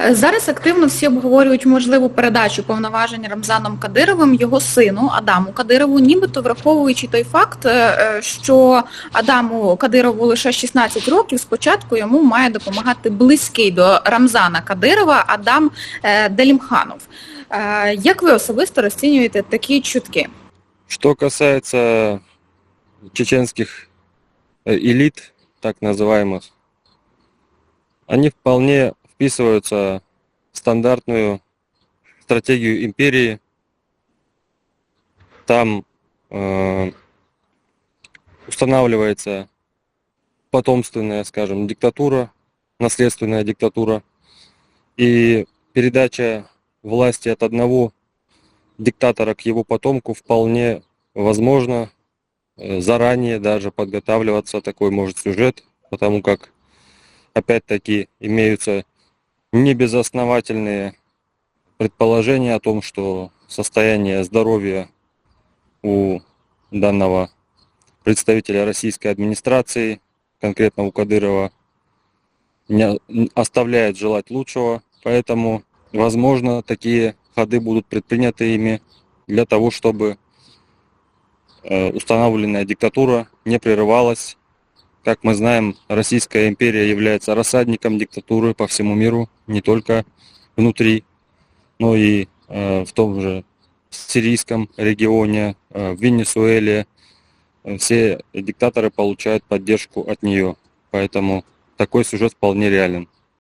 Е, Зараз активно всі обговорюють можливу передачу повноважень Рамзаном Кадировим його сину Адаму Кадирову, нібито враховуючи той факт, е, е, що Адаму Кадирову лише 16 років, спочатку йому має допомагати близький до Рамзана Кадирова Адам е, Делімханов. Е, Як ви особисто розцінюєте такі чутки? Что касается чеченских э, элит, так называемых, они вполне вписываются в стандартную стратегию империи. Там э, устанавливается потомственная, скажем, диктатура, наследственная диктатура. И передача власти от одного диктатора к его потомку вполне возможно э, заранее даже подготавливаться такой может сюжет, потому как опять-таки имеются небезосновательные предположения о том, что состояние здоровья у данного представителя российской администрации, конкретно у Кадырова, не оставляет желать лучшего, поэтому, возможно, такие ходы будут предприняты ими для того, чтобы э, установленная диктатура не прерывалась. Как мы знаем, Российская империя является рассадником диктатуры по всему миру, не только внутри, но и э, в том же сирийском регионе, э, в Венесуэле. Э, Все диктаторы получают поддержку от нее, поэтому такой сюжет вполне реален.